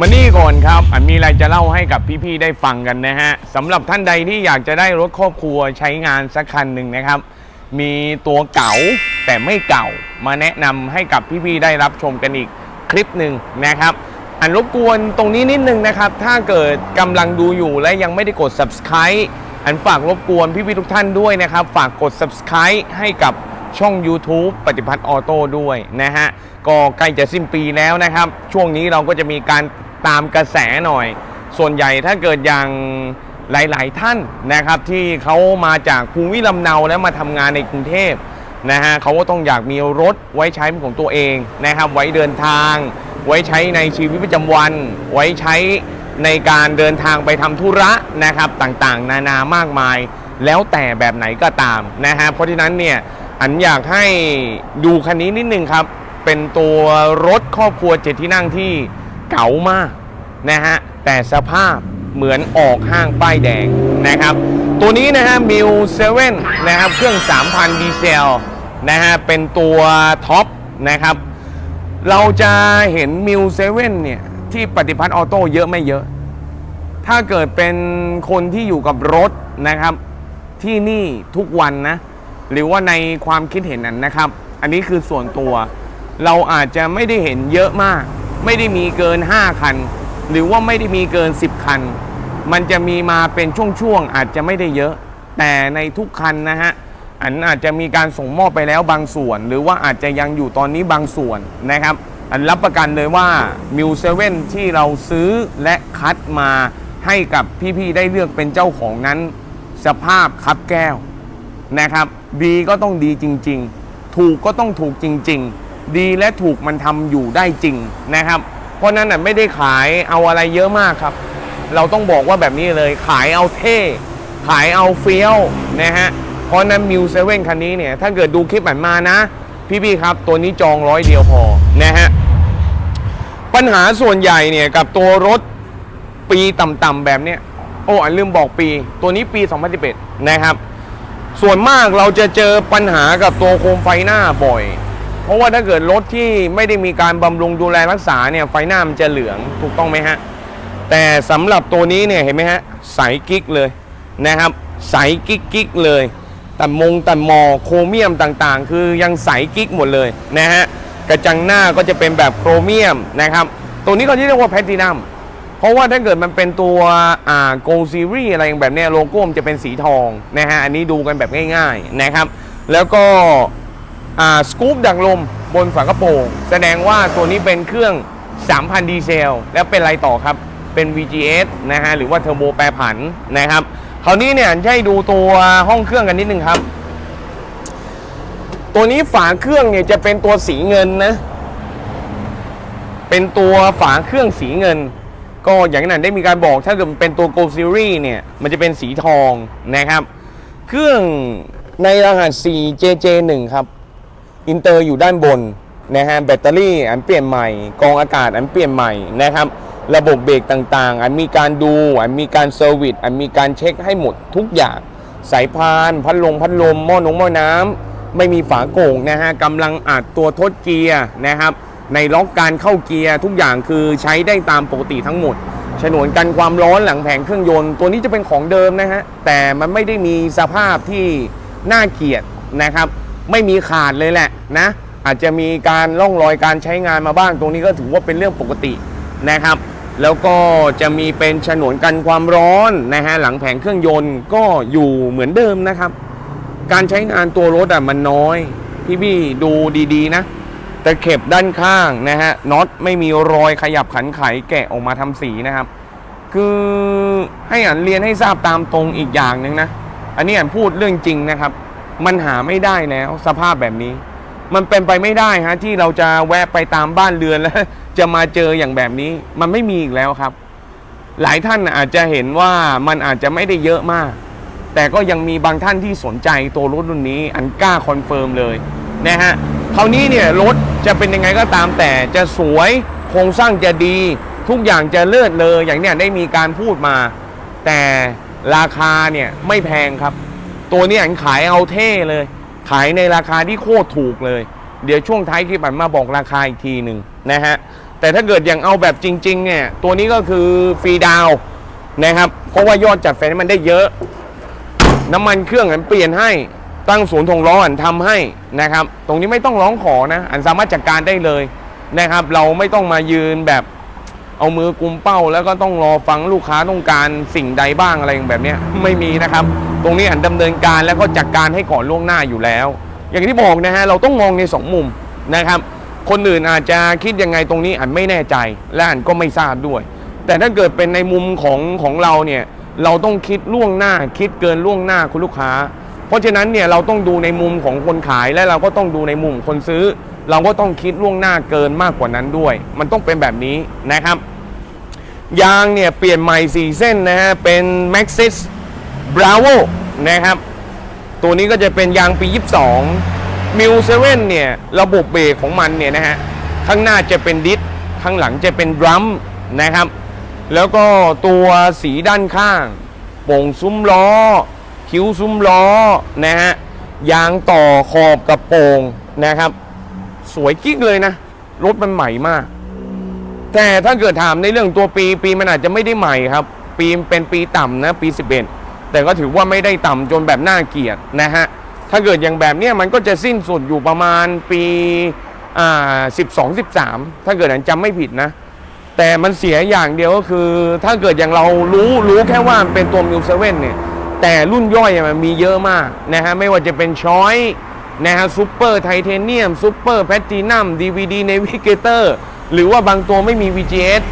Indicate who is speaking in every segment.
Speaker 1: มานี่ก่อนครับอันมีอะไรจะเล่าให้กับพี่ๆได้ฟังกันนะฮะสำหรับท่านใดที่อยากจะได้รถครอบครัวใช้งานสักคันหนึ่งนะครับ มีตัวเก่าแต่ไม่เก่ามาแนะนำให้กับพี่ๆได้รับชมกันอีกคลิปหนึ่งนะครับอันรบกวนตรงนี้นิดนึงนะครับ ถ้าเกิดกำลังดูอยู่และยังไม่ได้กด subscribe อันฝากรบกวนพี่ๆทุกท่านด้วยนะครับ ฝากกด subscribe ให้กับช่อง YouTube ปฏิพัฒน์ออโต้ด้วยนะฮะก็ใกล้จะสิ้นปีแล้วนะครับ ช่วงนี้เราก็จะมีการ ตามกระแสหน่อย ส่วนใหญ่ถ้าเกิดอย่างหลาย ๆ ท่านนะครับที่เขามาจากภูมิลำเนาแล้วมาทำงานในกรุงเทพนะฮะเขาก็ต้องอยากมีรถไว้ใช้เป็นของตัวเองนะครับไว้เดินทาง ไว้ใช้ในชีวิตประจำวัน ไว้ใช้ในการเดินทางไปทำธุระนะครับต่างๆ นานามากมาย แล้วแต่แบบไหนก็ตามนะฮะเพราะฉะนั้นเนี่ยอันอยากให้ดูคันนี้นิดนึงครับ เป็นตัวรถครอบครัวเจ็ดที่นั่งที่ เก๋ามากนะฮะแต่สภาพเหมือนออกห้างป้ายแดงนะครับ ตัวนี้นะฮะมิวเซเว่นนะครับเครื่อง 3,000 ดีเซลนะฮะเป็นตัวท็อปนะครับ เราจะเห็นมิวเซเว่นเนี่ยที่ปฏิพัฒน์ออโต้เยอะไม่เยอะ ถ้าเกิดเป็นคนที่อยู่กับรถนะครับ ที่นี่ทุกวันนะ หรือว่าในความคิดเห็นนั้นนะครับ อันนี้คือส่วนตัว เราอาจจะไม่ได้เห็นเยอะมาก ไม่ได้มีเกิน 5 คัน หรือว่าไม่ได้มีเกิน 10 คัน มันจะมีมาเป็นช่วงๆอาจจะไม่ได้เยอะ แต่ในทุกคันนะฮะอันอาจจะมีการส่งมอบไปแล้วบางส่วน หรือว่าอาจจะยังอยู่ตอนนี้บางส่วนนะครับ อันรับประกันเลยว่ามิวเซเว่นที่เราซื้อและคัดมาให้กับพี่ๆได้เลือกเป็นเจ้าของนั้น สภาพคับแก้วนะครับ ดีก็ต้องดีจริง ๆ ถูกก็ต้องถูกจริง ๆ ดีและถูกมันทำอยู่ได้จริงนะครับ เพราะนั้นน่ะไม่ได้ขายเอาอะไรเยอะมากครับ เราต้องบอกว่าแบบนี้เลยขายเอาเท่ ขายเอาเฟี้ยวนะฮะเพราะนั้นมิวเซเว่นคันนี้เนี่ย ถ้าเกิดดูคลิปอันมานะ พี่ๆครับ ตัวนี้จองร้อยเดียวพอนะฮะปัญหาส่วนใหญ่เนี่ยกับตัวรถปีต่ำๆแบบเนี้ยโอ้อันลืมบอกปี ตัวนี้ปี 2011 นะครับ ส่วนมากเราจะเจอปัญหากับตัวโคมไฟหน้าบ่อย เพราะว่าถ้าเกิดรถที่ไม่ได้มีการบำรุงดูแลรักษาเนี่ยไฟหน้ามันจะเหลืองถูกต้องไหมฮะ แต่สำหรับตัวนี้เนี่ยเห็นไหมฮะใสกิ๊กเลยนะครับใสกิ๊กกิ๊กเลยแต่มงแต่มอโครเมียมต่างๆ คือยังใสกิ๊กหมดเลยนะฮะกระจังหน้าก็จะเป็นแบบโครเมียมนะครับ ตัวนี้ก็ที่เรียกว่าแพลตินัมเพราะว่าถ้าเกิดมันเป็นตัวอ่า Go Series อะไรอย่างแบบเนี้ยโลโก้มันจะเป็นสีทองนะฮะอันนี้ดูกันแบบง่าย ๆนะครับ แล้วก็ สกู๊ปดักลมบนฝากระโปรงแสดงว่าตัวนี้เป็นเครื่อง 3,000 ดีเซล แล้วเป็นอะไรต่อครับ เป็น VGS นะฮะ หรือว่าเทอร์โบแปรผันนะครับ คราวนี้เนี่ยให้ดูตัวห้องเครื่องกันนิดนึงครับ ตัวนี้ฝาเครื่องเนี่ยจะเป็นตัวสีเงินนะ เป็นตัวฝาเครื่องสีเงิน ก็อย่างนั้นได้มีการบอกถ้าเกิดเป็นตัว Gold Series เนี่ยมันจะเป็นสีทองนะครับ เครื่องในรหัส 4JJ1 ครับ อินเตอร์อยู่ด้านบนนะฮะแบตเตอรี่อันเปลี่ยนใหม่ กองอากาศอันเปลี่ยนใหม่นะครับระบบเบรกต่างๆ อันมีการดูอันมีการเซอร์วิสอันมีการเช็คให้หมดทุกอย่าง สายพาน พัดลมพัดลมหม้อนงหม้อน้ำไม่มีฝาโก่งนะฮะกำลังอัดตัวทดเกียร์นะครับ ในล็อกการเข้าเกียร์ทุกอย่างคือใช้ได้ตามปกติทั้งหมด ฉนวนกันความร้อนหลังแผงเครื่องยนต์ ตัวนี้จะเป็นของเดิมนะฮะแต่มันไม่ได้มีสภาพที่น่าเกลียดนะครับ ไม่มีขาดเลยแหละนะ อาจจะมีการล่องรอยการใช้งานมาบ้างตรงนี้ก็ถือว่าเป็นเรื่องปกตินะครับ แล้วก็จะมีเป็นฉนวนกันความร้อนนะฮะหลังแผงเครื่องยนต์ก็อยู่เหมือนเดิมนะครับ การใช้งานตัวรถอะมันน้อย พี่พี่ดูดีๆนะแต่เข็บด้านข้างนะฮะน็อตไม่มีรอยขยับขันไขแกะออกมาทำสีนะครับ คือให้อ่านเรียนให้ทราบตามตรงอีกอย่างหนึ่งนะ อันนี้อ่านพูดเรื่องจริงนะครับ มันหาไม่ได้แล้วสภาพแบบนี้ มันเป็นไปไม่ได้ฮะที่เราจะแวะไปตามบ้านเรือนแล้ว จะมาเจออย่างแบบนี้ มันไม่มีอีกแล้วครับ หลายท่านอาจจะเห็นว่ามันอาจจะไม่ได้เยอะมาก แต่ก็ยังมีบางท่านที่สนใจตัวรถรุ่นนี้ อันกล้าคอนเฟิร์มเลยนะฮะคราวนี้เนี่ยรถจะเป็นยังไงก็ตามแต่จะสวยโครงสร้างจะดี ทุกอย่างจะเลิศเลยอย่างเนี้ยได้มีการพูดมา แต่ราคาเนี่ยไม่แพงครับ ตัวนี้อันขายเอาเท่เลย ขายในราคาที่โคตรถูกเลย เดี๋ยวช่วงท้ายคลิปอันมาบอกราคาอีกทีหนึ่งนะฮะ แต่ถ้าเกิดอย่างเอาแบบจริง ๆ เนี่ย ตัวนี้ก็คือฟรีดาวนะครับ เพราะว่ายอดจัดไฟนมันได้เยอะ น้ำมันเครื่องอันเปลี่ยนให้ตั้งศูนย์ถงล้ออันทำให้นะครับ ตรงนี้ไม่ต้องร้องขอนะ อันสามารถจัดการได้เลยนะครับ เราไม่ต้องมายืนแบบเอามือกุมเป้า แล้วก็ต้องรอฟังลูกค้าต้องการสิ่งใดบ้างอะไรแบบนี้ไม่มีนะครับ ตรงนี้อันดำเนินการแล้วก็จัดการให้ก่อนล่วงหน้าอยู่แล้ว อย่างที่บอกนะฮะเราต้องมองในสองมุมนะครับ คนอื่นอาจจะคิดยังไงตรงนี้อันไม่แน่ใจและอันก็ไม่ทราบด้วย แต่ถ้าเกิดเป็นในมุมของของเราเนี่ยเราต้องคิดล่วงหน้าคิดเกินล่วงหน้าคุณลูกค้า เพราะฉะนั้นเนี่ยเราต้องดูในมุมของคนขายและเราก็ต้องดูในมุมคนซื้อ เราก็ต้องคิดล่วงหน้าเกินมากกว่านั้นด้วย มันต้องเป็นแบบนี้นะครับยางเนี่ยเปลี่ยนใหม่ 4 เส้นนะฮะเป็น Maxxis Bravo นะครับ ตัวนี้ก็จะเป็นยางปี 22 m i l 7เนี่ยระบบเบรกของมันเนี่ยนะฮะข้างหน้าจะเป็นดิสข้างหลังจะเป็นดรัมนะครับ แล้วก็ตัวสีด้านข้างโป่งซุ้มล้อ คิ้วซุ้มล้อนะฮะยางต่อขอบกับโป่งนะครับ สวยกิ๊กเลยนะ รถมันใหม่มาก แต่ถ้าเกิดถามในเรื่องตัวปี ปีมันอาจจะไม่ได้ใหม่ครับ ปีเป็นปีต่ำนะปี 11 แต่ก็ถือว่าไม่ได้ต่ำจนแบบน่าเกลียดนะฮะ ถ้าเกิดอย่างแบบเนี้ยมันก็จะสิ้นสุดอยู่ประมาณปีอ่า12 13ถ้าเกิดอันจำไม่ผิดนะ แต่มันเสียอย่างเดียวก็คือ ถ้าเกิดอย่างเรารู้รู้แค่ว่าเป็นตัวมิวเซเว่นเนี่ยแต่รุ่นย่อยมันมีเยอะมากนะฮะ ไม่ว่าจะเป็นช้อยนะฮะซูเปอร์ไทเทเนียมซูเปอร์แพตตินัมดีวีดีเนวิเกเตอร์หรือว่าบางตัวไม่มี VGS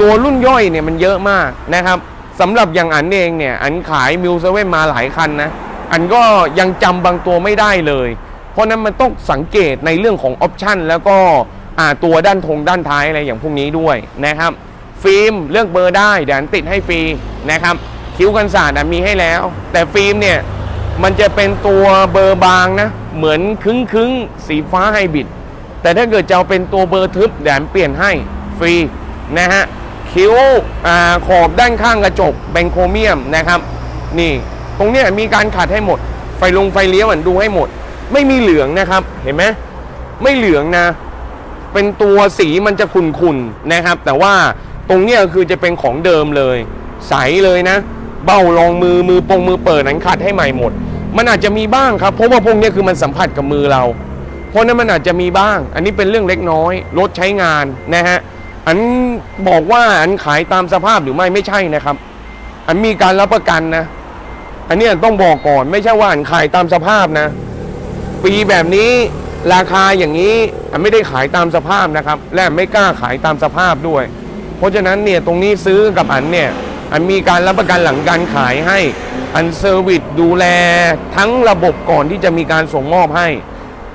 Speaker 1: ตัวรุ่นย่อยเนี่ยมันเยอะมากนะครับ สำหรับอย่างอันเองเนี่ย อันขายมิวเซเว่นมาหลายคันนะ อันก็ยังจำบางตัวไม่ได้เลย เพราะนั้นมันต้องสังเกตในเรื่องของออปชันแล้วก็ตัวด้านทงด้านท้ายอะไรอย่างพวกนี้ด้วยนะครับ ฟิล์มเลือกเบอร์ได้เดี๋ยวอันติดให้ฟรีนะครับ คิ้วกันศาสตร์มีให้แล้ว แต่ฟิล์มเนี่ยมันจะเป็นตัวเบอร์บางนะ เหมือนคึ้งคึ้งสีฟ้าไฮบริดแต่ถ้าเกิดจะเอาเป็นตัวเบอร์ทึบแดนเปลี่ยนให้ฟรีนะฮะ คิ้วอขอบด้านข้างกระจกเป็นโครเมียมนะครับ นี่ ตรงนี้มีการขัดให้หมด ไฟลงไฟเลี้ยวอันดูให้หมด ไม่มีเหลืองนะครับ เห็นไหมไม่เหลืองนะ เป็นตัวสีมันจะขุ่นๆนะครับ แต่ว่าตรงนี้คือจะเป็นของเดิมเลย ใสเลยนะ เบ้ารองมือมือปงมือเปิดนั้นขัดให้ใหม่หมด มันอาจจะมีบ้างครับเพราะว่าพวกนี้คือมันสัมผัสกับมือเรา เพราะนั้นมันอาจจะมีบ้าง อันนี้เป็นเรื่องเล็กน้อยรถใช้งานนะฮะ อันบอกว่าอันขายตามสภาพหรือไม่ไม่ใช่นะครับ อันมีการรับประกันนะ อันนี้ต้องบอกก่อนไม่ใช่ว่าอันขายตามสภาพนะ ปีแบบนี้ราคาอย่างนี้อันไม่ได้ขายตามสภาพนะครับ และไม่กล้าขายตามสภาพด้วย เพราะฉะนั้นเนี่ยตรงนี้ซื้อกับอันเนี่ยอันมีการรับประกันหลังการขายให้ อันเซอร์วิสดูแลทั้งระบบก่อนที่จะมีการส่งมอบให้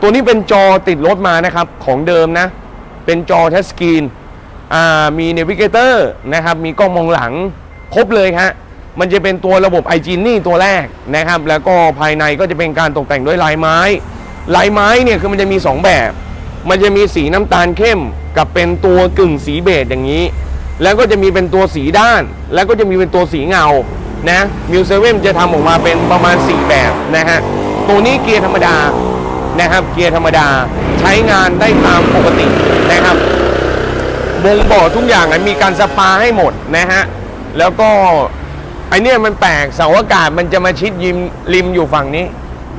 Speaker 1: ตัวนี้เป็นจอติดรถมานะครับของเดิมนะ เป็นจอทัชสกรีน มีเนวิเกเตอร์นะครับมีกล้องมองหลังครบเลยฮะมันจะเป็นตัวระบบ i g จ n นี่ตัวแรกนะครับ แล้วก็ภายในก็จะเป็นการตกแต่งด้วยลายไม้ ลายไม้เนี่ยคือมันจะมี 2 แบบ มันจะมีสีน้ำตาลเข้ม กับเป็นตัวกึ่งสีเบจอย่างนี้ แล้วก็จะมีเป็นตัวสีด้าน แล้วก็จะมีเป็นตัวสีเงานะมิวเซเว่นจะทำออกมาเป็นประมาณ 4 แบบนะฮะตัวนี้เกียร์ธรรมดานะครับเกียร์ธรรมดาใช้งานได้ตามปกตินะครับ วงบ่อทุกอย่างอะมีการสปาให้หมดนะฮะ แล้วก็ไอเนี้ยมันแปลกเสาอากาศมันจะมาชิดยิมริมอยู่ฝั่งนี้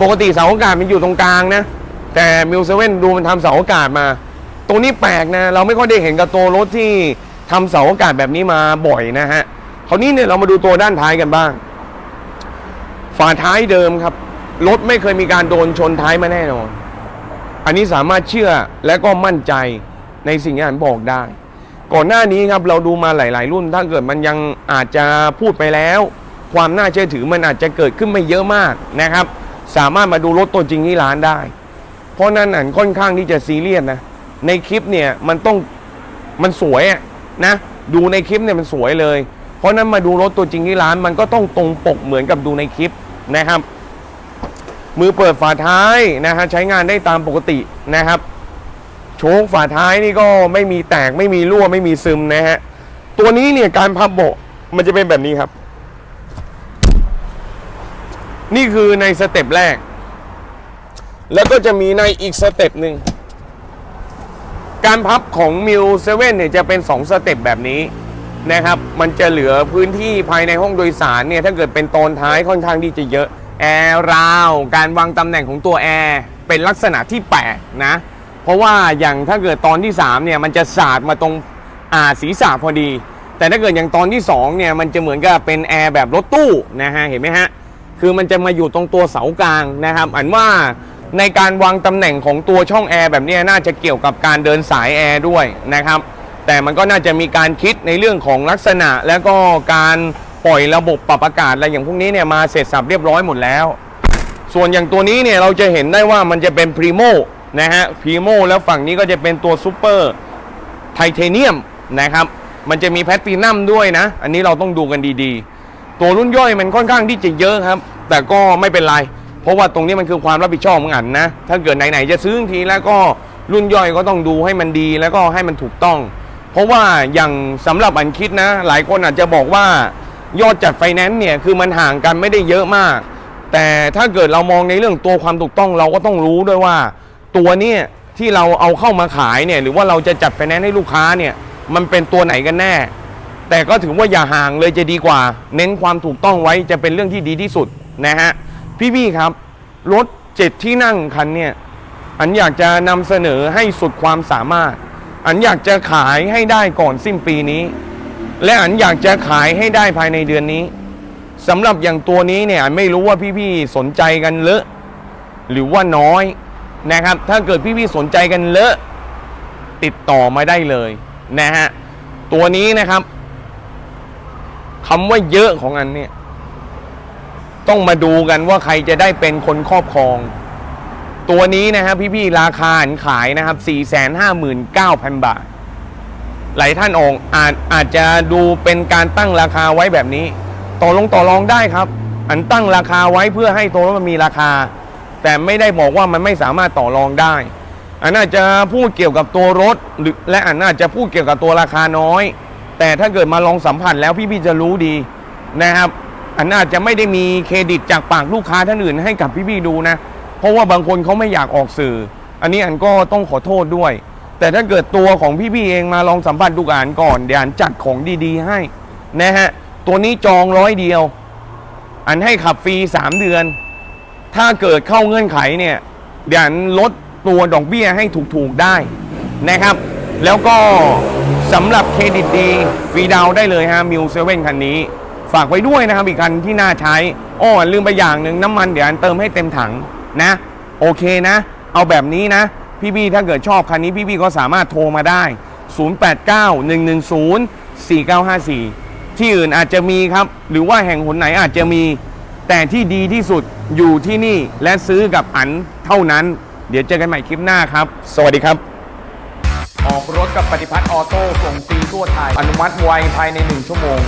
Speaker 1: ปกติเสาอากาศมันอยู่ตรงกลางนะ แต่มิวเซเว่นดูมันทำเสาอากาศมา ตรงนี้แปลกนะ เราไม่ค่อยได้เห็นกับตัวรถที่ทำเสาอากาศแบบนี้มาบ่อยนะฮะคราวนี้เนี่ยเรามาดูตัวด้านท้ายกันบ้าง ฝาท้ายเดิมครับ รถไม่เคยมีการโดนชนท้ายมาแน่นอน อันนี้สามารถเชื่อและก็มั่นใจในสิ่งที่อันบอกได้ ก่อนหน้านี้ครับเราดูมาหลาย ๆ รุ่น ถ้าเกิดมันยังอาจจะพูดไปแล้ว ความน่าเชื่อถือมันอาจจะเกิดขึ้นไม่เยอะมากนะครับ สามารถมาดูรถตัวจริงที่ร้านได้ เพราะนั้นอันค่อนข้างที่จะซีเรียสนะในคลิปเนี่ยมันต้องมันสวยอะนะดูในคลิปเนี่ยมันสวยเลย เพราะนั้นมาดูรถตัวจริงที่ร้านมันก็ต้องตรงปกเหมือนกับดูในคลิปนะครับ มือเปิดฝาท้ายนะฮะใช้งานได้ตามปกตินะครับ โชคฝาท้ายนี่ก็ไม่มีแตกไม่มีรั่วไม่มีซึมนะฮะ ตัวนี้เนี่ยการพับเบะมันจะเป็นแบบนี้ครับ นี่คือในสเต็ปแรก แล้วก็จะมีในอีกสเต็ปหนึ่ง การพับของมิวเซเว่นเนี่ยจะเป็น 2 สเต็ปแบบนี้นะครับ มันจะเหลือพื้นที่ภายในห้องโดยสารเนี่ย ถ้าเกิดเป็นตอนท้ายค่อนข้างที่จะเยอะ แอร์ราว การวางตำแหน่งของตัวแอร์เป็นลักษณะที่แปลกนะ เพราะว่าอย่างถ้าเกิดตอนที่3เนี่ยมันจะสาดมาตรงอ่าศีรษะพอดี แต่ถ้าเกิดอย่างตอนที่2เนี่ยมันจะเหมือนกับเป็นแอร์แบบรถตู้นะฮะเห็นไหมฮะคือมันจะมาอยู่ตรงตัวเสากลางนะครับอันว่าในการวางตำแหน่งของตัวช่องแอร์แบบนี้น่าจะเกี่ยวกับการเดินสายแอร์ด้วยนะครับแต่มันก็น่าจะมีการคิดในเรื่องของลักษณะ แล้วก็การปล่อยระบบปรับอากาศอะไรอย่างพวกนี้เนี่ยมาเสร็จสับเรียบร้อยหมดแล้ว ส่วนอย่างตัวนี้เนี่ยเราจะเห็นได้ว่ามันจะเป็นพรีโม นะฮะพรีโมแล้วฝั่งนี้ก็จะเป็นตัวซูเปอร์ไทเทเนียมนะครับ มันจะมีแพลตตินัมด้วยนะ อันนี้เราต้องดูกันดีๆ ตัวรุ่นย่อยมันค่อนข้างที่จะเยอะครับ แต่ก็ไม่เป็นไร เพราะว่าตรงนี้มันคือความรับผิดชอบของอันนะ ถ้าเกิดไหนๆจะซื้อทีแล้วก็รุ่นย่อยก็ต้องดูให้มันดีแล้วก็ให้มันถูกต้อง เพราะว่าอย่างสำหรับอันคิดนะ หลายคนอาจจะบอกว่ายอดจัดไฟแนนซ์เนี่ยคือมันห่างกันไม่ได้เยอะมาก แต่ถ้าเกิดเรามองในเรื่องตัวความถูกต้องเราก็ต้องรู้ด้วยว่า ตัวเนี้ที่เราเอาเข้ามาขายเนี่ยหรือว่าเราจะจัดไฟแนนซ์ให้ลูกค้าเนี่ยมันเป็นตัวไหนกันแน่ แต่ก็ถือว่าอย่าห่างเลยจะดีกว่า เน้นความถูกต้องไว้จะเป็นเรื่องที่ดีที่สุดนะฮะพี่ๆครับ รถเจ็ดที่นั่งคันเนี่ยอันอยากจะนำเสนอให้สุดความสามารถ อันอยากจะขายให้ได้ก่อนสิ้นปีนี้ และอันอยากจะขายให้ได้ภายในเดือนนี้สำหรับอย่างตัวนี้เนี่ยอันไม่รู้ว่าพี่ๆสนใจกันเลอะหรือว่าน้อย นะครับ ถ้าเกิดพี่ๆสนใจกันเลอะติดต่อมาได้เลยนะฮะ ตัวนี้นะครับคำว่าเยอะของอันเนี่ย ต้องมาดูกันว่าใครจะได้เป็นคนครอบครอง ตัวนี้นะครับพี่ๆราคาขายนะครับ 459,000 บาท หลายท่านองอาจอาจจะดูเป็นการตั้งราคาไว้แบบนี้ ต่อลงต่อรองได้ครับ อันตั้งราคาไว้เพื่อให้ตัวรถมันมีราคา แต่ไม่ได้บอกว่ามันไม่สามารถต่อรองได้อันน่าจะพูดเกี่ยวกับตัวรถหรือและอันน่าจะพูดเกี่ยวกับตัวราคาน้อย แต่ถ้าเกิดมาลองสัมผัสแล้วพี่ๆจะรู้ดีนะครับอันน่าจะไม่ได้มีเครดิตจากปากลูกค้าท่านอื่นให้กับพี่ๆดูนะ เพราะว่าบางคนเขาไม่อยากออกสื่อ อันนี้อันก็ต้องขอโทษด้วย แต่ถ้าเกิดตัวของพี่ๆเองมาลองสัมผัสดูอ่านก่อนเดี๋ยวอันจัดของดีๆ ให้นะฮะตัวนี้จองร้อยเดียว อันให้ขับฟรี3เดือน ถ้าเกิดเข้าเงื่อนไขเนี่ยเดี๋ยวลดตัวดอกเบี้ยให้ถูกๆได้นะครับ แล้วก็สำหรับเครดิตดีฟรีดาวได้เลยฮะมิวเซเว่นคันนี้ ฝากไว้ด้วยนะครับ อีกคันที่น่าใช้อ้อลืมไปอย่างหนึ่งน้ำมันเดี๋ยวอันเติมให้เต็มถังนะ โอเคนะ เอาแบบนี้นะ พี่ๆถ้าเกิดชอบคันนี้พี่ๆก็สามารถโทรมาได้ 0891104954 ที่อื่นอาจจะมีครับ หรือว่าแห่งหนไหนอาจจะมี แต่ที่ดีที่สุดอยู่ที่นี่และซื้อกับอันเท่านั้น เดี๋ยวเจอกันใหม่คลิปหน้าครับ สวัสดีครับ ออกรถกับปฏิพัฒน์ออโต้ส่งฟรีทั่วไทย อนุมัติไวภายใน 1 ชั่วโมง